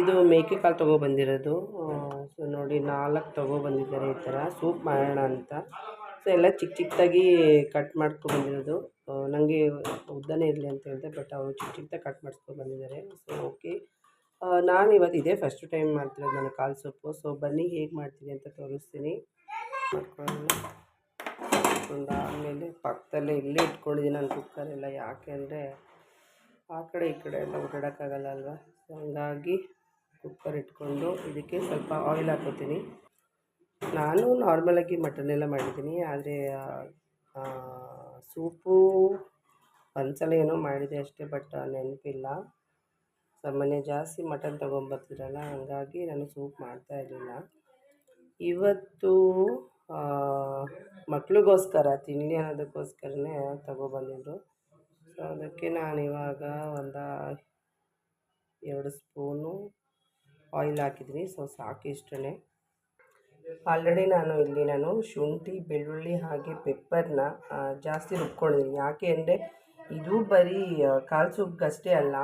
ಇದು ಮೇಕೆ ಕಾಲು ತೊಗೊಬಂದಿರೋದು ಸೊ ನೋಡಿ, ನಾಲ್ಕು ತಗೋ ಬಂದಿದ್ದಾರೆ ಈ ಥರ ಸೂಪ್ ಮಾಡೋಣ ಅಂತ. ಸೊ ಎಲ್ಲ ಚಿಕ್ಕ ಚಿಕ್ಕದಾಗಿ ಕಟ್ ಮಾಡ್ಕೊಬಂದಿರೋದು ನನಗೆ ಉದ್ದನೇ ಇರಲಿ ಅಂತ ಹೇಳಿದೆ ಬಟ್ ಅವರು ಚಿಕ್ಕ ಚಿಕ್ಕದಾಗಿ ಕಟ್ ಮಾಡಿಸ್ಕೊಬಂದಿದ್ದಾರೆ ಸೊ ಓಕೆ ನಾನು ಇವತ್ತು ಇದೇ ಫಸ್ಟ್ ಟೈಮ್ ಮಾಡ್ತಿರೋದು ನನ್ನ ಕಾಲು ಸೊಪ್ಪು ಸೊ ಬನ್ನಿ ಹೇಗೆ ಮಾಡ್ತೀನಿ ಅಂತ ತೋರಿಸ್ತೀನಿ. ಮಾಡ್ಕೊಂಡು ಆಮೇಲೆ ಪಕ್ಕದಲ್ಲೇ ಇಲ್ಲೇ ಇಟ್ಕೊಂಡಿದ್ದೀನಿ ನಾನು ಕುಕ್ಕರೆಲ್ಲ ಯಾಕೆ ಅಂದರೆ ಆ ಕಡೆ ಈ ಕಡೆ ಎಲ್ಲ ಓಡಾಡೋಕ್ಕಾಗಲ್ಲ ಅಲ್ವಾ? ಸೊ ಹಂಗಾಗಿ ಕುಕ್ಕರ್ ಇಟ್ಕೊಂಡು ಇದಕ್ಕೆ ಸ್ವಲ್ಪ ಆಯಿಲ್ ಹಾಕ್ಕೋತೀನಿ ನಾನು ನಾರ್ಮಲಾಗಿ ಮಟನ್ ಎಲ್ಲ ಮಾಡಿದ್ದೀನಿ. ಆದರೆ ಸೂಪು ಒಂದ್ಸಲ ಏನೋ ಮಾಡಿದೆ ಅಷ್ಟೇ ಬಟ್ ನೆನಪಿಲ್ಲ. ಸಾಮಾನ್ಯ ಜಾಸ್ತಿ ಮಟನ್ ತೊಗೊಂಬರ್ತಿರಲ್ಲ, ಹಾಗಾಗಿ ನಾನು ಸೂಪ್ ಮಾಡ್ತಾ ಇರಲಿಲ್ಲ. ಇವತ್ತು ಮಕ್ಳಿಗೋಸ್ಕರ ತಿನ್ನಲಿ ಅನ್ನೋದಕ್ಕೋಸ್ಕರನೇ ತೊಗೊಬಂದಿದ್ದು ಸೊ ಅದಕ್ಕೆ ನಾನು ಇವಾಗ ಒಂದು, ಎರಡು ಸ್ಪೂನು ಆಯಿಲ್ ಹಾಕಿದ್ದೀನಿ. ಸೊ, ಸಾಕು ಇಷ್ಟೇ ಆಲ್ರೆಡಿ ನಾನು ಇಲ್ಲಿ ನಾನು ಶುಂಠಿ, ಬೆಳ್ಳುಳ್ಳಿ ಹಾಗೆ ಪೆಪ್ಪರ್ನ ಜಾಸ್ತಿ ರುಬ್ಕೊಂಡಿದ್ದೀನಿ. ಯಾಕೆ ಅಂದರೆ ಇದು ಬರೀ ಕಾಲು ಸೂಪ್ಗಷ್ಟೇ ಅಲ್ಲ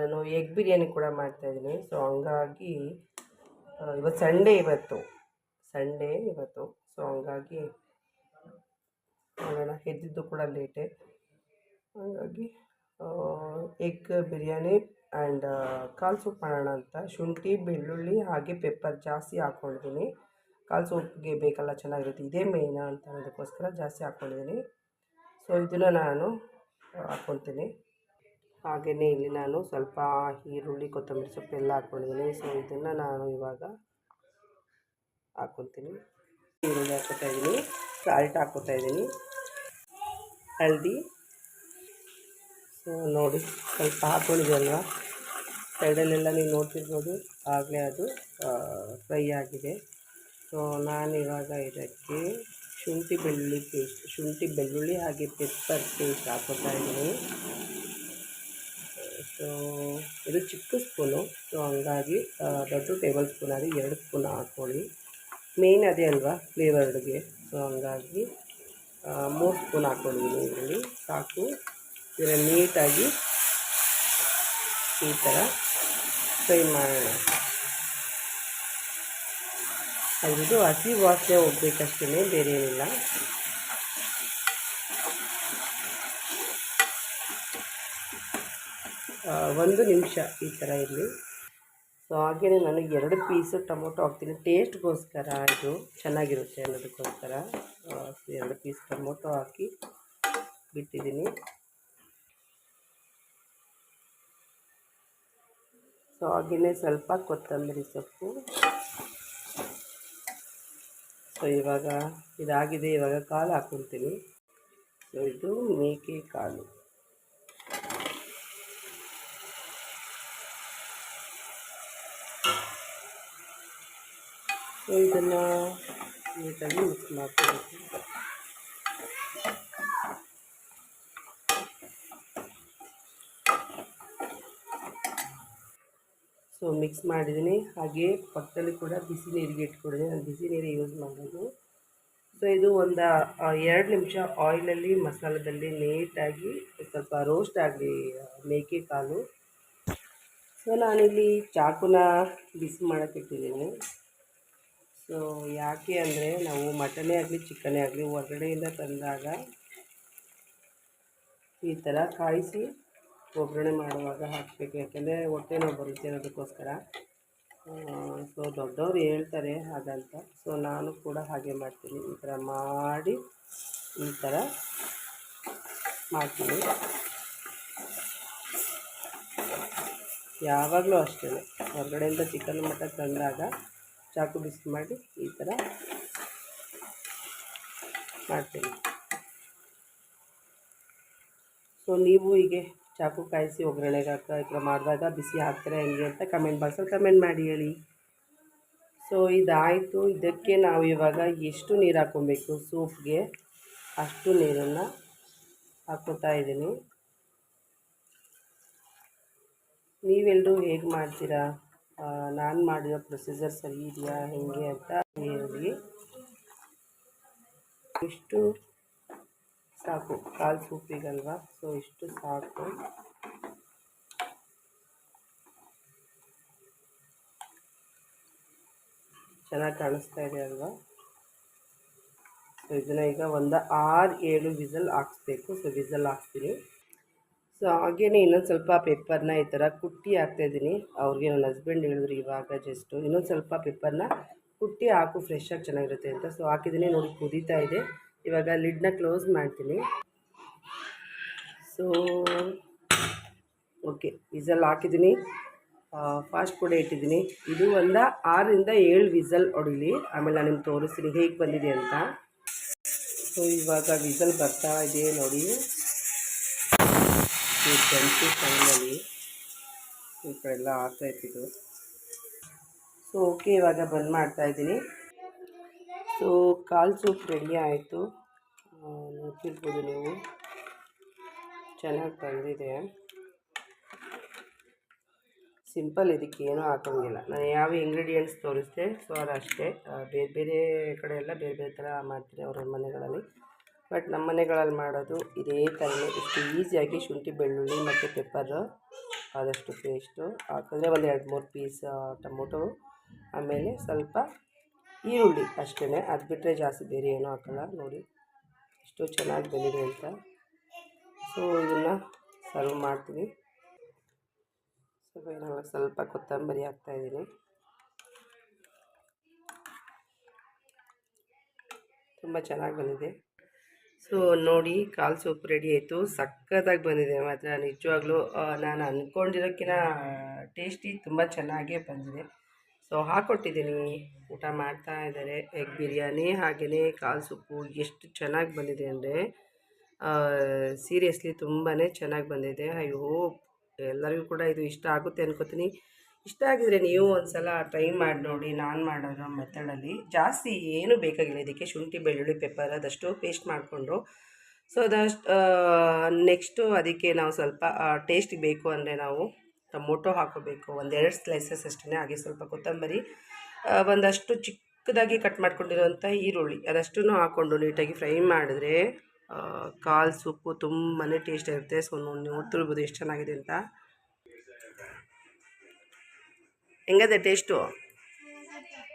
ನಾನು ಎಗ್ ಬಿರಿಯಾನಿ ಕೂಡ ಮಾಡ್ತಾಯಿದ್ದೀನಿ ಸೊ, ಹಂಗಾಗಿ ಇವತ್ತು ಸಂಡೇ ಇವತ್ತು. ಸಂಡೇ ಇವತ್ತು. ಸೊ, ಹಂಗಾಗಿ, ನೋಡೋಣ. ಎದ್ದಿದ್ದು ಕೂಡ ಲೇಟೇ. ಹಾಗಾಗಿ ಎಗ್ ಬಿರಿಯಾನಿ ಆ್ಯಂಡ್ ಕಾಲು ಸೂಪ್ ಮಾಡೋಣ ಅಂತ. ಶುಂಠಿ, ಬೆಳ್ಳುಳ್ಳಿ ಹಾಗೆ ಪೆಪ್ಪರ್ ಜಾಸ್ತಿ ಹಾಕ್ಕೊಂಡಿದ್ದೀನಿ. ಕಾಲು ಸೂಪ್ಗೆ ಬೇಕಲ್ಲ, ಚೆನ್ನಾಗಿರುತ್ತೆ. ಇದೇ ಮೇಯ್ನ ಅಂತ ಅನ್ನೋದಕ್ಕೋಸ್ಕರ ಜಾಸ್ತಿ ಹಾಕ್ಕೊಂಡಿದ್ದೀನಿ. ಸೊ ಇದನ್ನು ನಾನು ಹಾಕ್ಕೊತೀನಿ ಹಾಗೆಯೇ ಇಲ್ಲಿ ನಾನು ಸ್ವಲ್ಪ ಈರುಳ್ಳಿ, ಕೊತ್ತಂಬರಿ ಸೊಪ್ಪು ಎಲ್ಲ ಹಾಕ್ಕೊಂಡಿದ್ದೀನಿ. ಸೊ ಇದನ್ನು ನಾನು ಇವಾಗ ಹಾಕ್ಕೊತೀನಿ ಈರುಳ್ಳಿ ಹಾಕ್ಕೊತಾ ಇದ್ದೀನಿ. ಸಾಲ್ಟ್ ಹಾಕ್ಕೊತಾ ಇದ್ದೀನಿ. ಹಳದಿ ಸೊ ನೋಡಿ, ಸ್ವಲ್ಪ ಹಾಕ್ಕೊಂಡಿದ್ದೀವಲ್ವ ಸೈಡಲ್ಲೆಲ್ಲ ನೀವು ನೋಡ್ತಿರ್ಬೋದು, ಆಗಲೇ ಅದು ಫ್ರೈ ಆಗಿದೆ. ಸೊ ನಾನಿವಾಗ ಇದಕ್ಕೆ ಶುಂಠಿ ಬೆಳ್ಳುಳ್ಳಿ ಪೇಸ್ಟ್ ಶುಂಠಿ ಬೆಳ್ಳುಳ್ಳಿ ಹಾಗೆ ಪೆಪ್ಪರ್ ಪೇಸ್ಟ್ ಹಾಕೋತಾ ಇದ್ದೀನಿ. ಸೊ ಇದು ಚಿಕ್ಕ ಸ್ಪೂನು ಸೊ ಹಂಗಾಗಿ ದೊಡ್ಡ ಟೇಬಲ್ ಸ್ಪೂನ್ ಆಗಿ ಎರಡು ಸ್ಪೂನ್ ಹಾಕ್ಕೊಳ್ಳಿ ಮೇಯ್ನ್ ಅದೇ ಅಲ್ವಾ ಫ್ಲೇವರ್ಡ್ಗೆ ಸೊ ಹಂಗಾಗಿ ಮೂರು ಸ್ಪೂನ್ ಹಾಕ್ಕೊಂಡಿದ್ದೀನಿ ಇದರಲ್ಲಿ. ಸಾಕು. ಇದನ್ನು ನೀಟಾಗಿ ಈ ಥರ ಫ್ರೈ ಮಾಡೋಣ. ಅದ್ರದ್ದು ಹಸಿ ವಾಸನೆ ಹೋಗ್ಬೇಕಷ್ಟೇ ಬೇರೆ ಏನಿಲ್ಲ. ಒಂದು ನಿಮಿಷ ಈ ಥರ ಇರಲಿ. ಸೊ ಹಾಗೆಯೇ ನನಗೆ ಎರಡು ಪೀಸು ಟೊಮೊಟೊ ಹಾಕ್ತೀನಿ. ಟೇಸ್ಟ್ಗೋಸ್ಕರ ಇದು ಚೆನ್ನಾಗಿರುತ್ತೆ ಅನ್ನೋದಕ್ಕೋಸ್ಕರ ಎರಡು ಪೀಸ್ ಟೊಮೊಟೊ ಹಾಕಿ ಬಿಟ್ಟಿದ್ದೀನಿ. ಸೊ ಹಾಗೆಯೇ ಸ್ವಲ್ಪ ಕೊತ್ತಂಬರಿ ಸೊಪ್ಪು. ಸೊ ಇವಾಗ ಇದಾಗಿದೆ. ಇವಾಗ ಕಾಲು ಹಾಕ್ಕೊಳ್ತೀನಿ. ಸೊ ಇದು ಮೇಕೆ ಕಾಲು ಸೊ ಇದನ್ನು ನೀಟಾಗಿ ಮಿಕ್ಸ್ ಮಾಡ್ಕೊಬೇಕು. ಸೊ ಮಿಕ್ಸ್ ಮಾಡಿದ್ದೀನಿ. ಹಾಗೆ ಪಕ್ಕದಲ್ಲಿ ಕೂಡ ಬಿಸಿ ನೀರಿಗೆ ಇಟ್ಕೊಂಡಿದ್ದೀನಿ. ನಾನು ಬಿಸಿ ನೀರು ಯೂಸ್ ಮಾಡೋದು. ಸೊ ಇದು ಒಂದು ಎರಡು ನಿಮಿಷ ಆಯಿಲಲ್ಲಿ ಮಸಾಲದಲ್ಲಿ ನೀಟಾಗಿ ಸ್ವಲ್ಪ ರೋಸ್ಟ್ ಆಗಲಿ ಮೇಕೆ ಕಾಲು ಸೊ ನಾನಿಲ್ಲಿ ಚಾಕುನ ಬಿಸಿ ಮಾಡೋಕ್ಕಿಟ್ಟಿದ್ದೀನಿ ಸೊ ಯಾಕೆ ಅಂದರೆ ನಾವು ಮಟನೇ ಆಗಲಿ ಚಿಕನೇ ಆಗಲಿ, ಹೊರಗಡೆಯಿಂದ ತಂದಾಗ ಈ ಥರ ಕಾಯಿಸಿ ಒಗ್ಗರಣೆ ಮಾಡುವಾಗ ಹಾಕಬೇಕು, ಯಾಕೆಂದರೆ ಹೊಟ್ಟೆ ನೋವು ಬರುತ್ತೆ ಅನ್ನೋದಕ್ಕೋಸ್ಕರ. ಸೊ ದೊಡ್ಡವರು ಹೇಳ್ತಾರೆ ಹಾಗಂತ. ಸೊ ನಾನು ಕೂಡ ಹಾಗೆ ಮಾಡ್ತೀನಿ. ಈ ಥರ ಮಾಡಿ ಈ ಥರ ಮಾಡ್ತೀನಿ. ಯಾವಾಗಲೂ ಅಷ್ಟೇ. ಹೊರಗಡೆಯಿಂದ ಚಿಕನ್ ಮಟ್ಟ ತಂದಾಗ ಚಾಕು ಬಿಸಿ ಮಾಡಿ ಈ ಥರ ಮಾಡ್ತೀನಿ. ಸೊ ನೀವು ಹೀಗೆ ಚಾಕು ಕಾಯಿಸಿ ಒಗ್ಗರಣೆಗೆ ಹಾಕ ಈ ಥರ ಮಾಡಿದಾಗ ಬಿಸಿ ಹಾಕ್ತಾರೆ ಹೆಂಗೆ ಅಂತ ಕಮೆಂಟ್ ಬಾಕ್ಸಲ್ಲಿ ಕಮೆಂಟ್ ಮಾಡಿ ಹೇಳಿ. ಸೊ ಇದಾಯಿತು. ಇದಕ್ಕೆ ನಾವು ಇವಾಗ ಎಷ್ಟು ನೀರು ಹಾಕ್ಕೊಬೇಕು? ಸೂಪ್ಗೆ ಅಷ್ಟು ನೀರನ್ನು ಹಾಕ್ಕೊತಾ ಇದ್ದೀನಿ. ನೀವೆಲ್ಲರೂ ಹೇಗೆ ಮಾಡ್ತೀರಾ? ನಾನು ಮಾಡಿರೋ ಪ್ರೊಸೀಜರ್ ಸರಿ ಇದೆಯಾ? ಹೇಗೆ ಅಂತ ಹೇಳಿ. ಇಷ್ಟು ಸಾಕು, ಕಾಲು ಸೂಪಿಗಲ್ವಾ ಸೊ ಇಷ್ಟು ಸಾಕು. ಚೆನ್ನಾಗಿ ಕಾಣಿಸ್ತಾ ಇದೆ ಅಲ್ವಾ? ಸೊ ಇದನ್ನು ಈಗ ಒಂದು ಆರು ಏಳು ವಿಸಲ್ ಹಾಕ್ಸ್ಬೇಕು. ಸೊ ವಿಸಲ್ ಹಾಕ್ತೀನಿ ಸೊ ಹಾಗೇನೆ ಇನ್ನೊಂದು ಸ್ವಲ್ಪ ಪೆಪ್ಪರ್ನ ಈ ಥರ ಕುಟ್ಟಿ ಹಾಕ್ತಾಯಿದ್ದೀನಿ ಅವ್ರಿಗೆ ನನ್ನ ಹಸ್ಬೆಂಡ್ ಹೇಳಿದ್ರು ಇವಾಗ ಜಸ್ಟು ಇನ್ನೊಂದು ಸ್ವಲ್ಪ ಪೆಪ್ಪರ್ನ ಕುಟ್ಟಿ ಹಾಕು ಫ್ರೆಶ್ಶಾಗಿ ಚೆನ್ನಾಗಿರುತ್ತೆ ಅಂತ. ಸೊ ಹಾಕಿದ್ದೀನಿ ನೋಡಿ ಕುದೀತಾ ಇದೆ. ಇವಾಗ ಲಿಡ್ನ ಕ್ಲೋಸ್ ಮಾಡ್ತೀನಿ. ಸೊ ಓಕೆ ವಿಸಲ್ ಹಾಕಿದ್ದೀನಿ. ಫಾಸ್ಟ್ ಕೂಡ ಇಟ್ಟಿದ್ದೀನಿ. ಇದು ಒಂದು ಆರರಿಂದ ಏಳು ವಿಸಲ್ ಹೊಡಿಲಿ. ಆಮೇಲೆ ನಾನು ನಿಮ್ಗೆ ತೋರಿಸ್ತೀನಿ ಹೇಗೆ ಬಂದಿದೆ ಅಂತ. ಸೊ ಇವಾಗ ವಿಸಲ್ ಬರ್ತಾ ಇದೆ ನೋಡಿ. ಜಂಟಿ ಟೈಮಲ್ಲಿ ಈ ಕಡೆ ಎಲ್ಲ ಆಗ್ತಾ ಇತ್ತಿದ್ದು ಸೊ ಓಕೆ ಇವಾಗ ಬಂದ್ ಮಾಡ್ತಾ ಇದ್ದೀನಿ. ಸೊ, ಕಾಲು ಸೂಪ್ ರೆಡಿ ಆಯಿತು. ನೋಡ್ತಿರ್ಬೋದು ನೀವು. ಚೆನ್ನಾಗಿ ಬಂದಿದೆ ಸಿಂಪಲ್ ಇದಕ್ಕೆ ಏನೂ ಹಾಕೋಂಗಿಲ್ಲ. ನಾನು ಯಾವ ಇಂಗ್ರೀಡಿಯೆಂಟ್ಸ್ ತೋರಿಸ್ದೆ, ಸೊ ಅದು ಅಷ್ಟೇ. ಬೇರೆ ಬೇರೆ ಕಡೆ ಎಲ್ಲ ಬೇರೆ ಬೇರೆ ಥರ ಮಾಡ್ತಾರೆ ಅವ್ರ ಮನೆಗಳಲ್ಲಿ. ಬಟ್ ನಮ್ಮ ಮನೆಗಳಲ್ಲಿ ಮಾಡೋದು ಇದೇ ಥರನೇ. ಇಷ್ಟು ಈಸಿಯಾಗಿ ಶುಂಠಿ, ಬೆಳ್ಳುಳ್ಳಿ ಮತ್ತು ಪೆಪ್ಪರು ಆದಷ್ಟು ಪೇಸ್ಟು ಹಾಕಿದ್ರೆ ಒಂದು ಎರಡು ಮೂರು ಪೀಸ್ ಟೊಮೊಟೊ. ಆಮೇಲೆ ಸ್ವಲ್ಪ ಈರುಳ್ಳಿ ಅಷ್ಟೇ ಅದು ಬಿಟ್ಟರೆ ಜಾಸ್ತಿ ಬೇರೆ ಏನೂ ಹಾಕಲ್ಲ. ನೋಡಿ ಎಷ್ಟು ಚೆನ್ನಾಗಿ ಬಂದಿದೆ ಅಂತ. ಸೊ ಇದನ್ನು ಸರ್ವ್ ಮಾಡ್ತೀನಿ. ಸೊ ಫೈನಲ್ ಸ್ವಲ್ಪ ಕೊತ್ತಂಬರಿ ಹಾಕ್ತಾಯಿದ್ದೀನಿ ತುಂಬ ಚೆನ್ನಾಗಿ ಬಂದಿದೆ. ಸೊ ನೋಡಿ ಕಾಲು ಸೂಪ್ ರೆಡಿ ಆಯಿತು. ಸಖತ್ತಾಗಿ ಬಂದಿದೆ ಮಾತ್ರ. ನಿಜವಾಗ್ಲೂ ನಾನು ಅಂದ್ಕೊಂಡಿರೋಕ್ಕಿಂತ ಟೇಸ್ಟಿ ತುಂಬ ಚೆನ್ನಾಗೇ ಬಂದಿದೆ. ಸೊ ಹಾಕ್ಕೊಟ್ಟಿದ್ದೀನಿ ಊಟ ಮಾಡ್ತಾ ಇದ್ದಾರೆ. ಎಗ್ ಬಿರಿಯಾನಿ ಹಾಗೆಯೇ ಕಾಲು ಸೊಪ್ಪು ಎಷ್ಟು ಚೆನ್ನಾಗಿ ಬಂದಿದೆ ಅಂದರೆ ಸೀರಿಯಸ್ಲಿ ತುಂಬಾ ಚೆನ್ನಾಗಿ ಬಂದಿದೆ. ಐ ಹೋಪ್ ಎಲ್ಲರಿಗೂ ಕೂಡ ಇದು ಇಷ್ಟ ಆಗುತ್ತೆ ಅನ್ಕೋತೀನಿ. ಇಷ್ಟ ಆಗಿದ್ರೆ ನೀವು ಒಂದು ಸಲ ಟ್ರೈ ಮಾಡಿ ನೋಡಿ. ನಾನು ಮಾಡೋದು ಮೆಥಡಲ್ಲಿ ಜಾಸ್ತಿ ಏನೂ ಬೇಕಾಗಿಲ್ಲ. ಇದಕ್ಕೆ ಶುಂಠಿ, ಬೆಳ್ಳುಳ್ಳಿ ಪೆಪ್ಪರ್ ಅದಷ್ಟು ಪೇಸ್ಟ್ ಮಾಡಿಕೊಂಡು. ಸೊ ಅದಷ್ಟು ನೆಕ್ಸ್ಟು ಅದಕ್ಕೆ ನಾವು ಸ್ವಲ್ಪ ಟೇಸ್ಟಿಗೆ ಬೇಕು ಅಂದರೆ ನಾವು ಟೊಮೊಟೊ ಹಾಕೋಬೇಕು. ಒಂದೆರಡು ಸ್ಲೈಸಸ್ ಅಷ್ಟೇ ಹಾಗೆ ಸ್ವಲ್ಪ ಕೊತ್ತಂಬರಿ ಒಂದಷ್ಟು ಚಿಕ್ಕದಾಗಿ ಕಟ್ ಮಾಡ್ಕೊಂಡಿರೋಂಥ ಈರುಳ್ಳಿ. ಅದಷ್ಟನ್ನು ಹಾಕ್ಕೊಂಡು ನೀಟಾಗಿ ಫ್ರೈ ಮಾಡಿದ್ರೆ ಕಾಲು ಸೂಪು ತುಂಬಾ ಟೇಸ್ಟ್ ಇರುತ್ತೆ. ಸೊ ನೋಡಿ ನೋಡ್ತಿರ್ಬೋದು ಎಷ್ಟು ಚೆನ್ನಾಗಿದೆ ಅಂತ. ಹೆಂಗದೆ ಟೇಸ್ಟು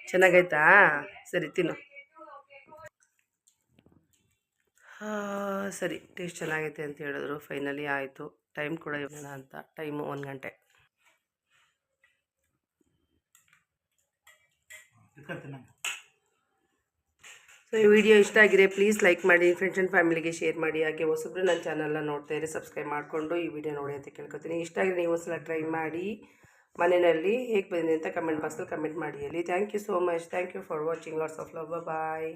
ಚೆನ್ನಾಗೈತಾ? ಸರಿ, ತಿನ್ನು. ಹಾಂ, ಸರಿ ಟೇಸ್ಟ್ ಚೆನ್ನಾಗೈತೆ ಅಂತ ಹೇಳಿದ್ರು. ಫೈನಲಿ ಆಯಿತು. ಟೈಮ್ ಕೂಡ ಇರೋಣ ಅಂತ. ಟೈಮು ಒಂದು ಗಂಟೆ. ಸೊ ಈ ವಿಡಿಯೋ ಇಷ್ಟ ಆಗಿದೆ ಪ್ಲೀಸ್ ಲೈಕ್ ಮಾಡಿ ಫ್ರೆಂಡ್ಸ್ ಆ್ಯಂಡ್ ಫ್ಯಾಮಿಲಿಗೆ ಶೇರ್ ಮಾಡಿ. ಹಾಗೆ ಹೊಸಬ್ರು ನನ್ನ ಚಾನಲ್ನ ನೋಡ್ತಾ ಇದ್ರೆ ಸಬ್ಸ್ಕ್ರೈಬ್ ಮಾಡಿಕೊಂಡು ಈ ವಿಡಿಯೋ ನೋಡಿ ಅಂತ ಕೇಳ್ಕೊತೀನಿ. ಇಷ್ಟ ಆಗಿದೆ ನೀವು ಒಂದ್ಸಲ ಟ್ರೈ ಮಾಡಿ. ಮನೆಯಲ್ಲಿ ಹೇಗೆ ಬಂದಿದೆ ಅಂತ ಕಮೆಂಟ್ ಬಾಕ್ಸಲ್ಲಿ ಕಮೆಂಟ್ ಮಾಡಿ ಅಲ್ಲಿ. Thank you so much thank you for watching lots of love bye